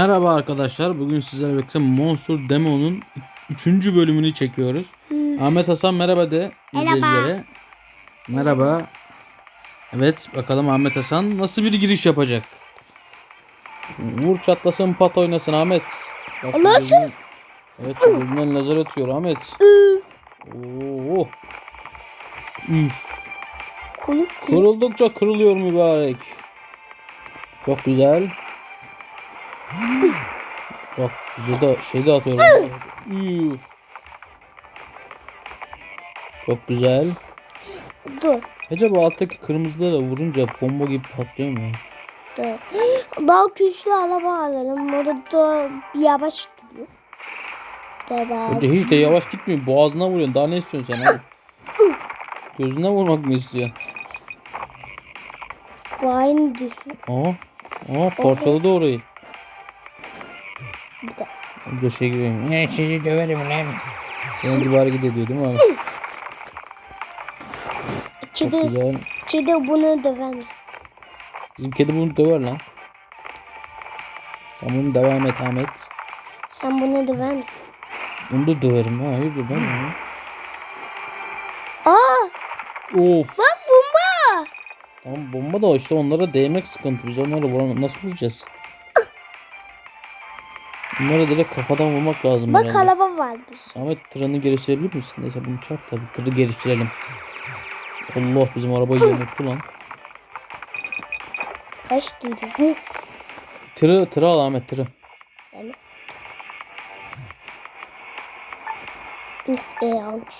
Merhaba arkadaşlar. Bugün sizlerle birlikte Monster Demo'nun 3. bölümünü çekiyoruz. Ahmet Hasan merhaba de izleyicilere. Merhaba. Evet bakalım Ahmet Hasan nasıl bir giriş yapacak. Vur çatlasın pat oynasın Ahmet. Bak, Nasıl? gözünden- Evet gözünden lazer atıyor Ahmet. Oo. Üf. Kırıldıkça kırılıyor mübarek. Çok güzel. Bak burada şey de atıyorum. Üf. Çok güzel. dur. Acaba alttaki kırmızılara vurunca bomba gibi patlıyor mu? Dur. Daha güçlü araba alalım. Da yavaş gidiyor. Bence hiç de yavaş gitmiyor. Boğazına vuruyorsun. Daha ne istiyorsun sen abi? Gözüne vurmak mı istiyorsun? Bu aynı düşün. Aa, aa parçaladı orayı. Bir de. Bir de şey gibi. Ne sizi döverim lan. Sonra duvar gidiyor değil mi abi? Çok Kedi, güzel. kedi bunu döver misin? Bizim kedi bunu döver lan. Tamam devam et Ahmet. Sen bunu döver misin? Bunu da döverim ha. Hayırdır ben ya. Aa! Of. Bak bomba! Tamam bomba da işte onlara değmek sıkıntı. Biz onları vuran nasıl vuracağız? Bunlara direkt kafadan vurmak lazım Bak herhalde. araba varmış. Ahmet tırını geliştirebilir misin? Neyse bunu çarp tabii. Tırı geliştirelim. Allah bizim arabayı yamulttu lan. Kaç duydun? Hı. Tırı, tırı al Ahmet tırı. Yani. Hı, E yanlış.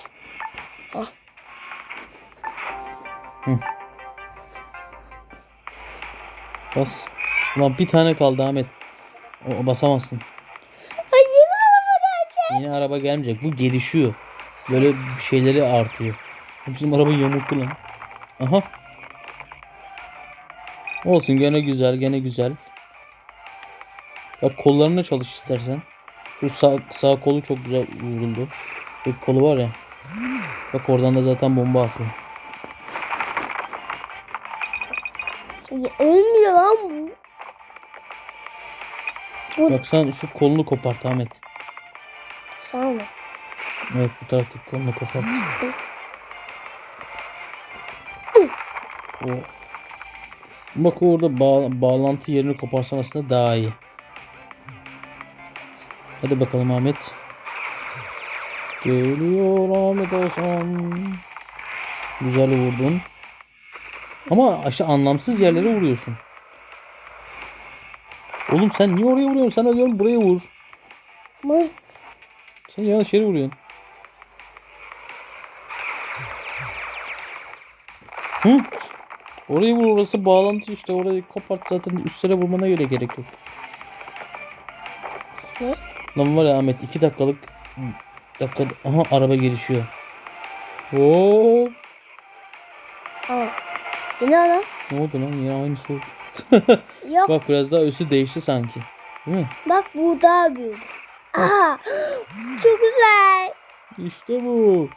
Bas. Ulan bir tane kaldı Ahmet. O basamazsın. Ay yeni araba gelecek. Yeni araba gelmeyecek. Bu gelişiyor. Böyle şeyleri artıyor. Bizim arabayı yamulttu lan. Aha. Olsun gene güzel gene güzel. Bak kollarına çalış istersen. Şu sağ, sağ kolu çok güzel vuruldu. Şu kolu var ya. Bak oradan da zaten bomba atıyor. Ölmüyor lan. Bu Bak sen şu kolunu kopart Ahmet. Evet bu taraftaki kolunu kopart. O. Bak orada bağ- bağlantı yerini koparsan aslında daha iyi. Hadi bakalım Ahmet. Geliyor Ahmet Hasan. Güzel vurdun. Ama aşağı anlamsız yerlere vuruyorsun. Oğlum sen niye oraya vuruyorsun? Sana diyorum buraya vur. Ama Sen yanlış yere vuruyorsun. Hı? Orayı vur orası bağlantı işte orayı kopart zaten üstlere vurmana göre gerek yok. Ne? Lan var ya Ahmet 2 dakikalık dakika aha araba gelişiyor. Oo, Aa. Yine lan. ne oldu lan yine aynısı oldu. Yok Bak biraz daha üstü değişti sanki. Değil mi? bak bu daha büyük. Aa. Çok güzel. İşte bu.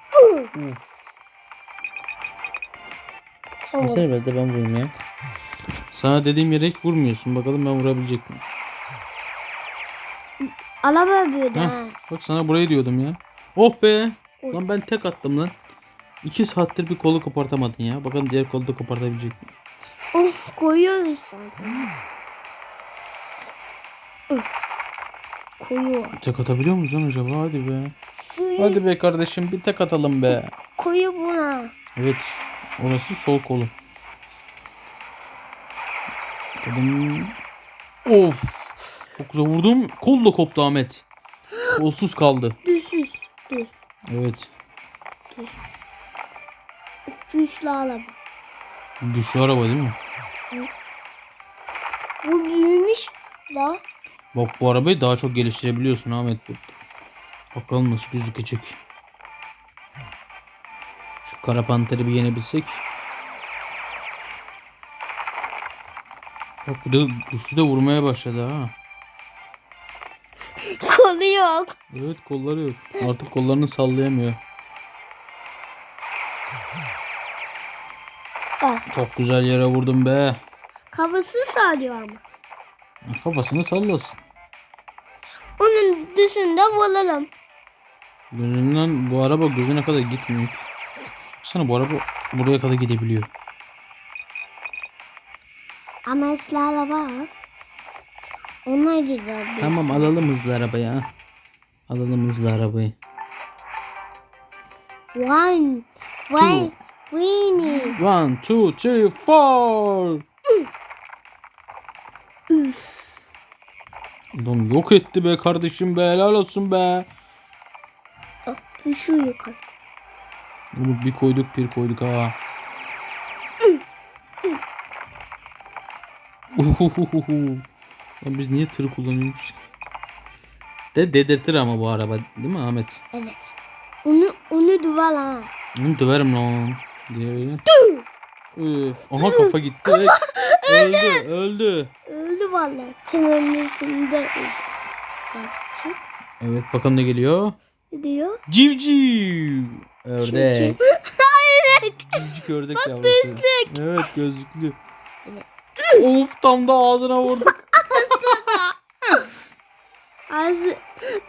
Versene biraz da ben vurayım ya. Sana dediğim yere hiç vurmuyorsun. Bakalım ben vurabilecek miyim? Heh, ha. bak sana burayı diyordum ya. Oh be. Lan ben tek attım lan. İki saattir bir kolu kopartamadın ya. Bakalım diğer kolu da kopartabilecek mi? Of koyuyoruz zaten. Hı. Koyu. Tek atabiliyor muyuz lan acaba? Hadi be. Hadi be kardeşim bir tek atalım be. koyu buna. Evet. Orası sol kolu. Bakalım. Of. Çok güzel vurdum. Kol da koptu Ahmet. Kolsuz kaldı. Düzsüz. Düz. Evet. Güçlü araba. Düşüyor araba değil mi? Bu büyümüş da. Bak bu arabayı daha çok geliştirebiliyorsun Ahmet. Bakalım nasıl gözükecek. Kara panteri bir yenebilsek. Bak bir de güçlü de vurmaya başladı ha. Kolu yok. Evet kolları yok. Artık kollarını sallayamıyor. Ah, Çok güzel yere vurdum be. kafası sağlıyor ama. Kafasını sallasın. Dışında vuralım. Gözünden bu araba gözüne kadar gitmiyor. Sana bu araba buraya kadar gidebiliyor. Ama ıslahla bak. Onlar gider. Tamam alalım hızlı arabayı ha. Alalım hızlı arabayı. One. One. Winnie. One, two, three, four. Adam yok etti be kardeşim be helal olsun be. Düşüyor yukarı. Bunu bir koyduk bir koyduk ha. Uhuhuhu. Lan biz niye tır kullanıyormuşuz? De dedirtir ama bu araba değil mi Ahmet? Evet. Onu onu duvar ha. Onu döverim lan. Diye öyle. Üf. Aha kafa gitti. öldü öldü. Öldü vallahi. Temennisinde öldü. Evet bakalım ne geliyor. Ne diyor? Civciv. Ördek. Civciv. Civcik ördek yavrusu. Evet gözlüklü. of tam da ağzına vurduk. Ağzı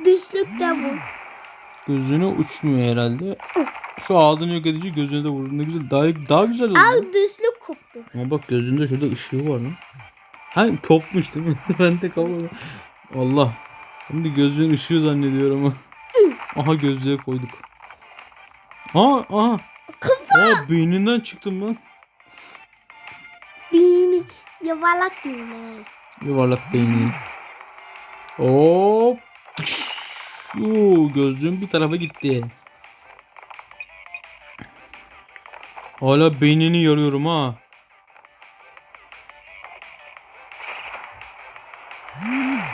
düşlük de bu. Gözüne uçmuyor herhalde. Şu ağzını yok edici gözüne de vurdu. Ne güzel. Daha, daha güzel oldu. Al düşlük koptu. Ama bak gözünde şurada ışığı var lan. Ha kopmuş değil mi? ben de kapalı. Allah. Şimdi gözlüğün ışığı zannediyorum ama. aha gözlüğe koyduk. Aa, aha. Kafa. Aa, beyninden çıktım lan. Bini. Yuvarlak bini. Yuvarlak beyni. Hop. Oo, gözlüğüm bir tarafa gitti. Hala beynini yarıyorum ha.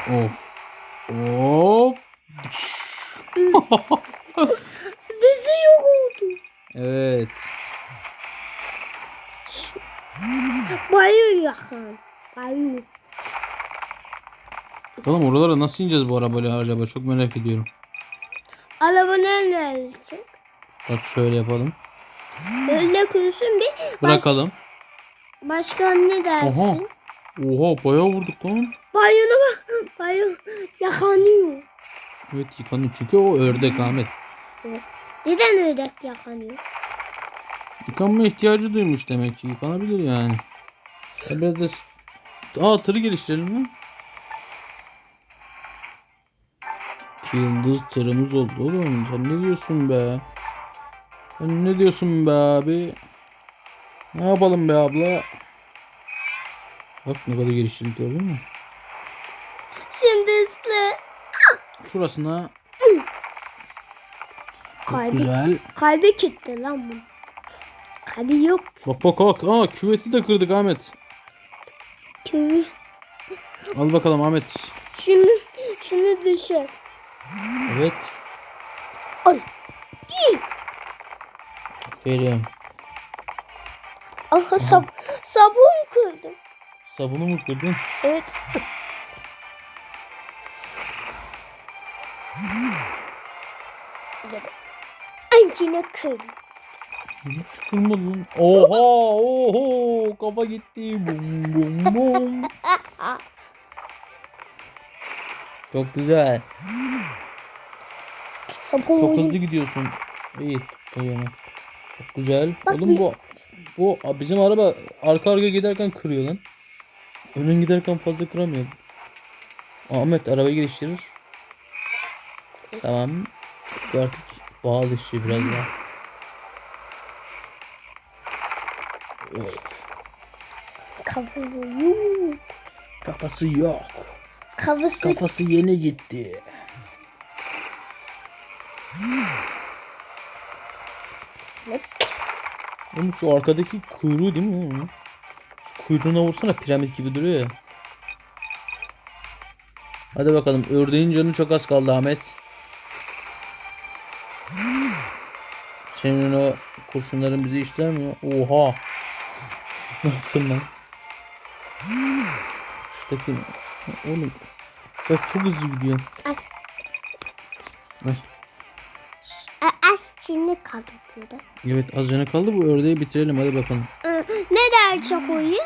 Of. Hop. Dışı yok oldu. Evet. Bayıyor yakın. Bayıyor. Bakalım oralara nasıl ineceğiz bu arabayla acaba? Çok merak ediyorum. Araba nerede olacak? Bak şöyle yapalım. Öyle koysun bir. Baş, Bırakalım. başka ne dersin? Oha. Oha bayağı vurduk lan. Bayona bak. Bayon yakanıyor. Evet yıkanıyor çünkü o ördek Ahmet. Evet. Neden ördek yakanıyor? Yıkanma ihtiyacı duymuş demek ki. Yıkanabilir yani. Ya biraz da... Aa tırı geliştirelim mi? Yıldız tırımız oldu oğlum. Sen ne diyorsun be? Sen ne diyorsun be abi? Ne yapalım be abla? Bak ne kadar geliştirdik gördün mü? Şimdi ıslı. Şurasına çok Kalbi, güzel. kalbi kilitli lan bu. Kalbi yok. Bak bak bak. Aa küveti de kırdık Ahmet. Köyü. Al bakalım Ahmet. Şunu, şunu düşür. Evet. Al. Aferin. Aha sab sabun kırdım. Sabunu mu kırdın? Evet. Ay yine kırdım. Hiç kırmadı lan. Oha oho kafa gitti. Bum bum bum. Çok güzel. Sabun Çok hızlı gidiyorsun. İyi tuttu yani. Çok güzel. Bak Oğlum bir- bu bu bizim araba arka arka giderken kırıyor lan. Önün giderken fazla kıramıyor. Ahmet arabayı geliştirir. Tamam. Çünkü artık bağlı istiyor biraz daha. Kafası yok. Kafası yok. Kafası Kafası yeni gitti. Oğlum şu arkadaki kuyruğu değil mi? Şu kuyruğuna vursana piramit gibi duruyor ya. Hadi bakalım ördeğin canı çok az kaldı Ahmet. Senin o kurşunların bizi işler mi? Oha. ne yaptın lan? Şuradaki oğlum ya çok hızlı gidiyor. Ay. Ay. Az çinli kaldı burada. Evet az canı kaldı bu ördeği bitirelim hadi bakalım. Ee, Ne der oyu?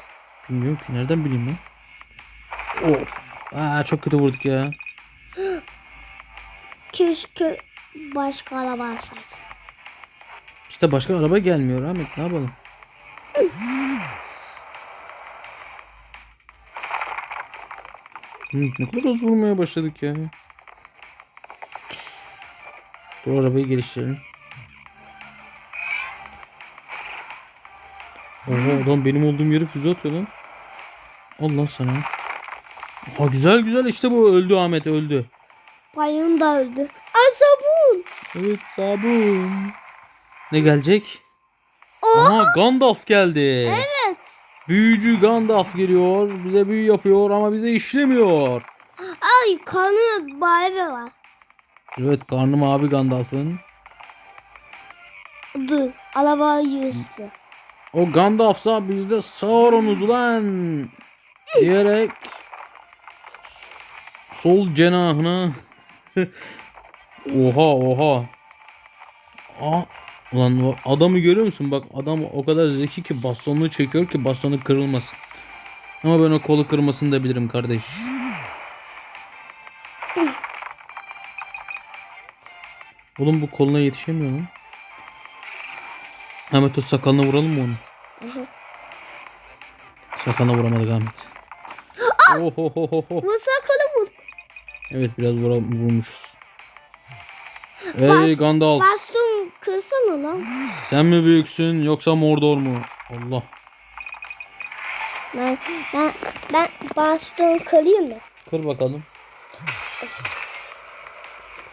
Bilmiyorum ki nereden bileyim ben. Of. Aa çok kötü vurduk ya. Keşke başka araba alsaydım. İşte başka araba gelmiyor Ahmet ne yapalım? Ne kadar hızlı vurmaya başladık ya. Dur arabayı geliştirelim. Oha adam benim olduğum yere füze atıyor lan. Allah sana. Ha güzel güzel işte bu öldü Ahmet öldü. Bayım da öldü. Ay sabun. Evet sabun. Ne gelecek? Aha Gandalf geldi. Evet. Büyücü Gandalf geliyor. Bize büyü yapıyor ama bize işlemiyor. Ay kanı baybe var. Evet karnı mavi Gandalf'ın. Dur. Araba yüzlü. O Gandalf'sa biz de Sauron'uz ulan. Diyerek sol cenahına Oha oha. Aa, ulan adamı görüyor musun? Bak adam o kadar zeki ki bastonunu çekiyor ki bastonu kırılmasın. Ama ben o kolu kırmasını da bilirim kardeş. Oğlum bu koluna yetişemiyor mu? Ahmet o sakalına vuralım mı onu? Sakalına vuramadık Ahmet. Ohohoho. Bu sakalı vur. Evet biraz vura, vurmuşuz. Ey Gandalf Bastım kırsana lan. sen mi büyüksün yoksa Mordor mu? Allah. Ben, ben, ben baston kırayım mı? Kır bakalım.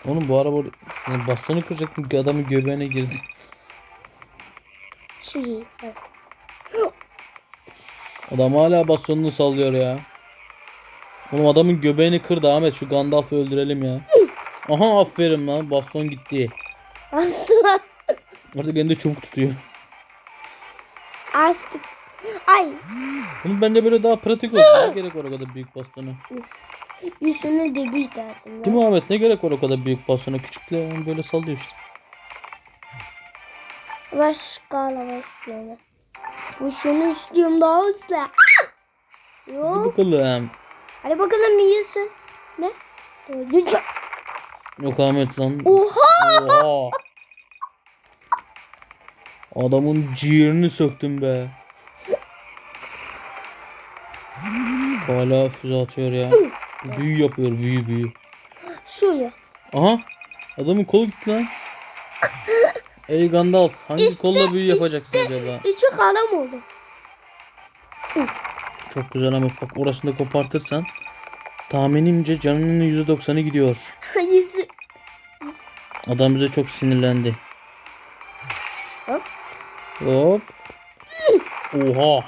Oğlum bu araba Lan bastonu kıracak mı? Adamın göbeğine girdi. Şey. evet. Adam hala bastonunu sallıyor ya. Oğlum adamın göbeğini kırdı Ahmet şu Gandalf'ı öldürelim ya. Aha aferin lan baston gitti. Bastım. Artık elinde çubuk tutuyor. Açtık. Ay. Oğlum bence böyle daha pratik olsun. Ne gerek var o kadar büyük bastona? Yüzünü de bir derdim. Değil mi Ahmet? Ne gerek var o kadar büyük bastona? Küçükle böyle sallıyor işte. Başka istiyorum. Bu şunu istiyorum daha hızlı. Ah! Hadi Yok. bakalım. Hadi bakalım yiyorsun. Ne? Yok Ahmet lan. Oha. Oha. Adamın ciğerini söktüm be. Hala füze atıyor ya. Büyü yapıyor büyü büyü. Şuraya. Aha. Adamın kolu gitti lan. Ey Gandalf hangi İşte, kolla büyü yapacaksın işte. acaba? İçi kalam oldu. Çok güzel Ahmet bak orasını da kopartırsan tahminimce canının %90'ı gidiyor. Yüzü. Adam bize çok sinirlendi. Hop. Hop. Oha.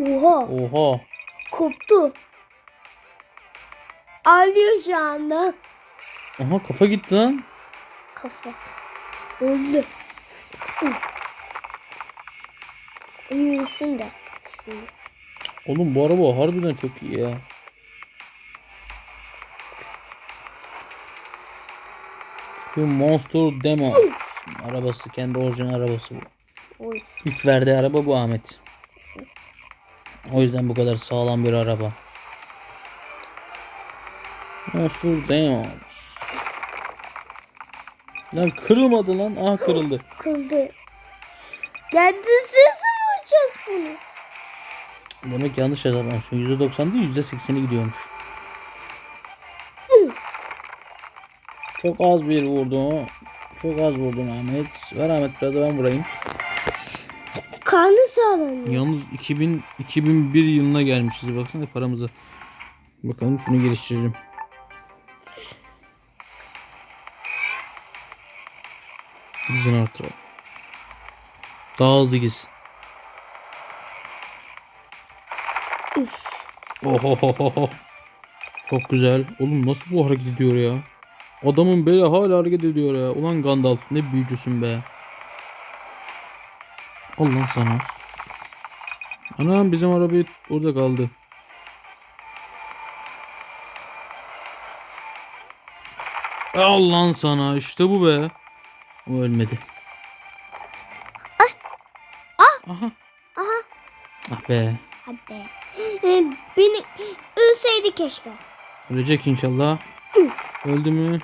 Oha. Oha. Koptu. Ağlıyor şu anda. Aha kafa gitti lan. Kafa. Öldü. Yürüsün de. Oğlum bu araba harbiden çok iyi ya. Bu Monster Demo arabası kendi orijinal arabası bu. Oy. İlk verdiği araba bu Ahmet. O yüzden bu kadar sağlam bir araba. Monster Demo. Lan kırılmadı lan. Aha kırıldı. Kıldı. Geldi sesi vuracağız bunu. Demek yanlış hesaplamışsın. %90 değil %80'i gidiyormuş. Çok az bir vurdu. Çok az vurdun Ahmet. Ver Ahmet biraz da ben vurayım. Karnı sağlanıyor. Yalnız 2000 2001 yılına gelmişiz. Baksana paramıza. Bakalım şunu geliştirelim. Hızını artıralım. Daha hızlı gitsin. Ohohoho. Çok güzel. Oğlum nasıl bu hareket ediyor ya? Adamın beli hala hareket ediyor ya. Ulan Gandalf ne büyücüsün be. Allah sana. Anam bizim arabayı orada kaldı. Allah sana işte bu be. O ölmedi. Aha. Aha. Ah be. Hadi. Ee, beni ölseydi keşke. Ölecek inşallah. Öldü mü?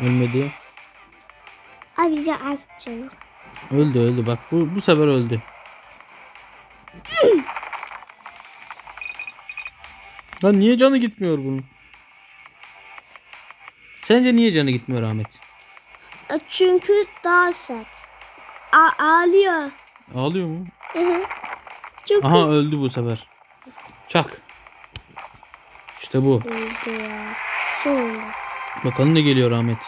Ölmedi. Ay bize az canım. Öldü öldü. Bak bu, bu sefer öldü. Lan niye canı gitmiyor bunun? Sence niye canı gitmiyor Ahmet? E, Çünkü daha sert. A ağlıyor. Ağlıyor mu? Çok Aha öldü bu sefer. Çak. İşte bu. güzel ya. Sonunda. Bakalım ne geliyor Ahmet.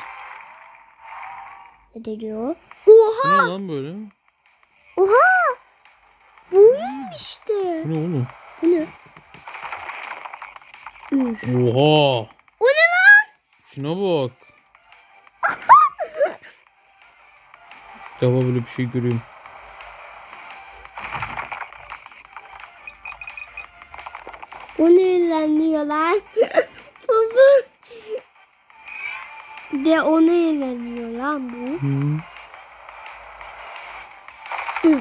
Ne? Bu Oha! ne lan böyle? Oha! Bu oyun işte. Bu ne oğlum? Bu ne? Üf. Oha. O ne lan? Şuna bak. Defa böyle bir şey görüyorum. O ne eğleniyor lan? Baba. De o ne eğleniyor lan bu? Hı. Hı.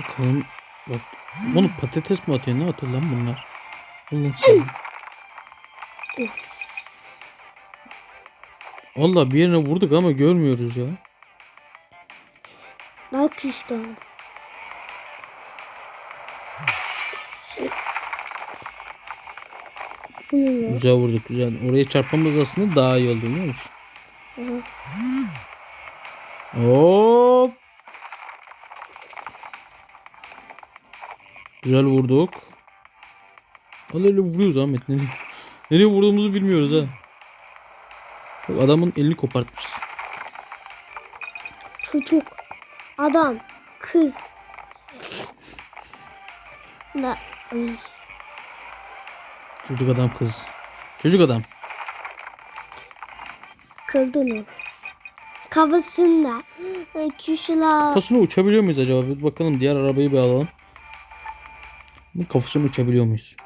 Bakalım. Bak. Bunu patates mi atıyor? Ne atıyor lan bunlar? Allah sana. Valla bir yerine vurduk ama görmüyoruz ya. Ne lan? Güzel vurduk güzel. Oraya çarpmamız aslında daha iyi oldu biliyor musun? Hı. Hop. Güzel vurduk. Al öyle vuruyoruz Ahmet. Nereye, nereye vurduğumuzu bilmiyoruz ha. Adamın elini kopartmışız. Çocuk, adam, kız. Da, Çocuk adam kız. Çocuk adam. kıldın onu. Kafasında e, kişiler Kafasına uçabiliyor muyuz acaba? Bir bakalım diğer arabayı bir alalım. Bu Kafasına uçabiliyor muyuz?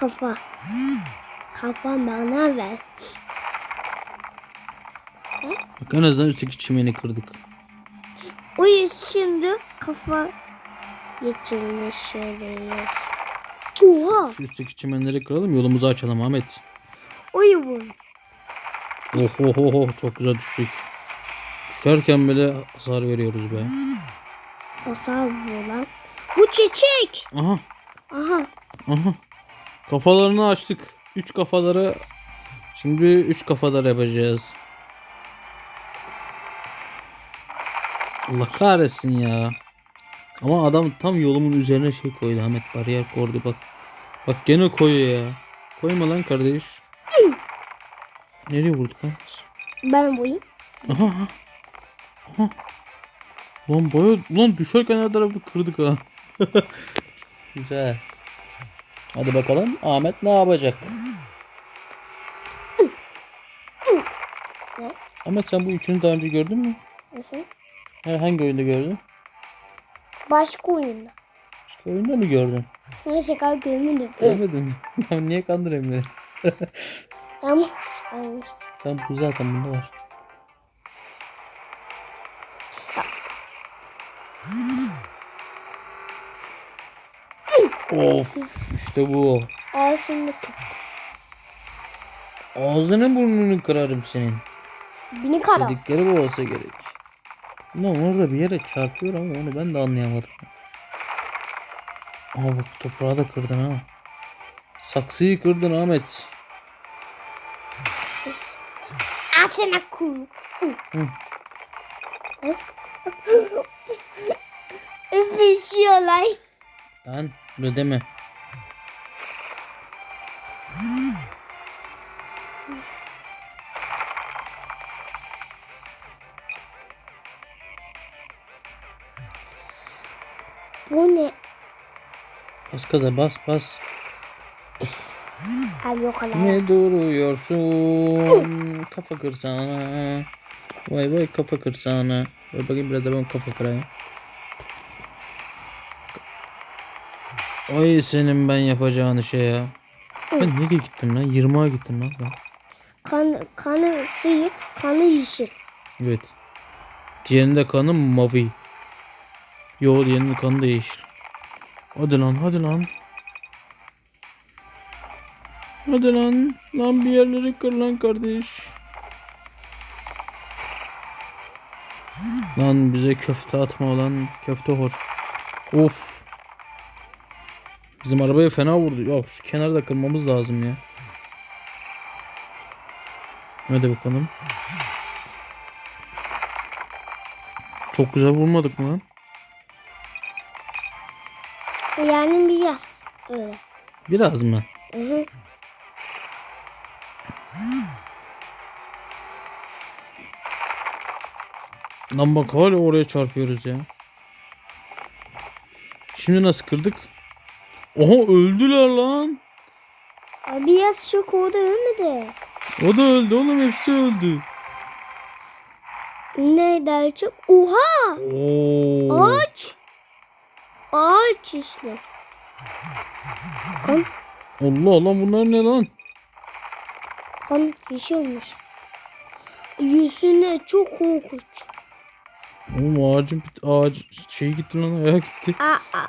Kafa. Kafa bana ver. Bak en azından üstteki çimeni kırdık. Yüzden şimdi kafa getirmişiz. Oha! Şu üstteki çimenleri kıralım yolumuzu açalım Ahmet. Oyu vur. Oh oh oh oh çok güzel düştük. Düşerken bile hasar veriyoruz be. Hasar vur lan. Bu çiçek. Aha Aha. aha. Kafalarını açtık. Üç kafaları şimdi üç kafalar yapacağız. Allah kahretsin ya. Ama adam tam yolumun üzerine şey koydu Ahmet bariyer koydu bak. Bak gene koyuyor ya. Koyma lan kardeş. Nereye vurduk lan? Ben vurayım. Aha. aha. Aha. Lan baya lan düşerken her tarafı kırdık ha. Güzel. Hadi bakalım Ahmet ne yapacak? Ne? Ahmet sen bu üçünü daha önce gördün mü? Hı hı. Ha, hangi oyunda gördün? Başka oyunda. Başka oyunda mı gördün? Neyse kadar görmedim. Görmedim. Tamam niye kandırayım beni? Ama olmuş. Tamam bu zaten bunda var. Of işte bu. Ağzını kır. Ağzını burnunu kırarım senin. Bini kara. Dedikleri bu olsa gerek. Ulan orada bir yere çarpıyor ama onu ben de anlayamadım. Aa bak toprağı da kırdın ha. Saksıyı kırdın Ahmet. Kur. Hı. Öpüşüyorlar. Lan öyle deme. Bu ne? Bas gaza bas bas. Yok. Ne duruyorsun? kafa kırsana. Vay vay kafa kırsana. Ver bakayım biraz da ben kafa kırayım. Ay senin ben yapacağın şey ya. Ben nereye gittim lan? 20'a gittim lan. ben. Kan, kanı suyu, kanı yeşil. Evet. Diğerinde kanım mavi. Yo diğerinin kanı değişir. Hadi lan hadi lan. Hadi lan. Lan bir yerleri kır lan kardeş. Lan bize köfte atma lan. Köfte hor. Of. Bizim arabaya fena vurdu. Yok şu kenarı da kırmamız lazım ya. Hadi bakalım. Çok güzel vurmadık mı lan? Yani biraz öyle. Biraz mı? Hı hı. Lan bak hala oraya çarpıyoruz ya. Şimdi nasıl kırdık? Oha öldüler lan. Abi biraz çok orada ölmedi. O da öldü oğlum hepsi öldü. Ne derçek? Oha! Oo. Ağaç! Ağaç işte. Kan, Allah Allah bunlar ne lan? kan yeşilmiş. Yüzüne çok korkunç. Oğlum ağacın ağaç şey gitti lan ayağa gitti. Aa, aa,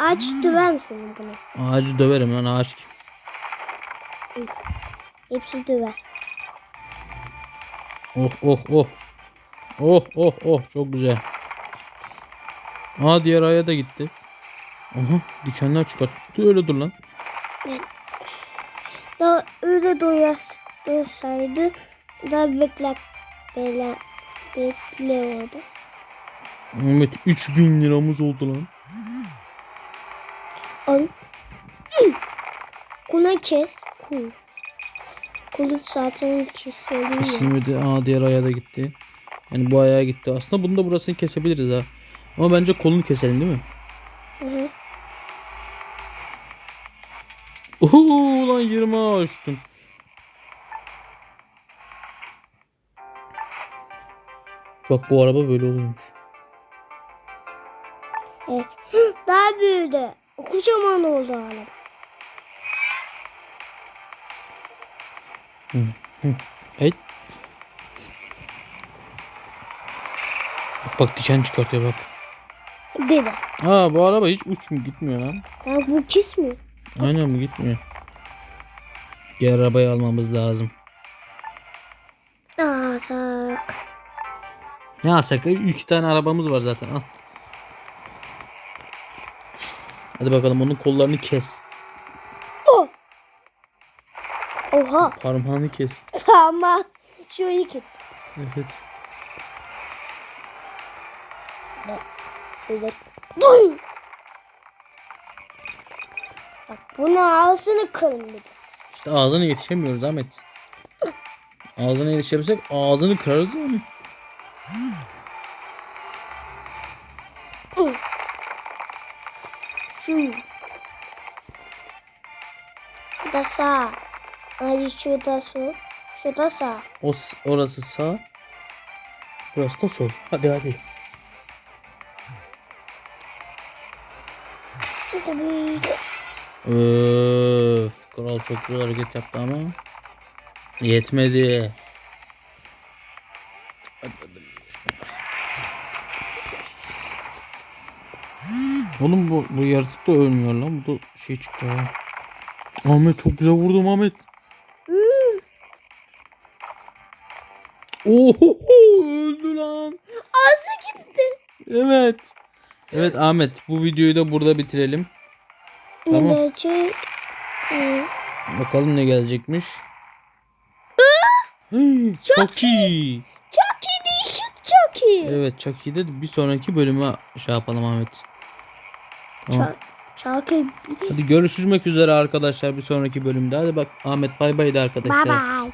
ağaç döver misin bunu? Ağacı döverim lan ağaç kim? Hepsi döver. Oh oh oh. Oh oh oh çok güzel. Aa diğer aya da gitti. Aha dikenler çıkarttı öyle dur lan. Daha öyle doyas, doyasaydı daha bekle, bekle, bekle orada. Ahmet 3000 liramız oldu lan. Kuna kes. Kul. Kulu zaten kesiliyor. Kesilmedi. Aa diğer ayağa da gitti. Yani bu ayağa gitti. Aslında bunu da burasını kesebiliriz ha. Ama bence kolunu keselim değil mi? Hı hı. Uhu lan 20 açtım. Bak bu araba böyle oluyormuş. Evet. Daha büyüdü. Kocaman oldu hala. Evet. Bak, bak diken çıkartıyor bak. Dede. Aa bu araba hiç uç mu gitmiyor lan. Ya bu kesmiyor. Aynen mi gitmiyor. Diğer arabayı almamız lazım. Aa sak. Ne alsak? İki tane arabamız var zaten al. Hadi bakalım onun kollarını kes. Oha. Parmağını kes. Ama şöyle ki. Evet. Böyle. Duy. Bak bunu ağzını kırın bir de. İşte ağzına yetişemiyoruz Ahmet. Ağzına yetişebilsek ağzını kırarız onu. Şu. Bu da sağ. Hadi şurada sol. Şurada sağ. O orası sağ. Burası da sol. Hadi hadi. Öf, kral çok güzel hareket yaptı ama yetmedi. Oğlum bu bu yaratık da ölmüyor lan. Bu da şey çıktı ha. Ahmet çok güzel vurdum Ahmet. Oho öldü lan. Ağzı gitti. Evet. Evet Ahmet bu videoyu da burada bitirelim. Tamam. Ne diyecek? Ee, Bakalım ne gelecekmiş. Hey, çok iyi. Çok iyi değişik çok iyi. Evet çok iyi de bir sonraki bölüme şey yapalım Ahmet. Tamam. Çok, çok iyi. Hadi görüşmek üzere arkadaşlar bir sonraki bölümde. Hadi bak Ahmet bay bay de arkadaşlar. Bye bye.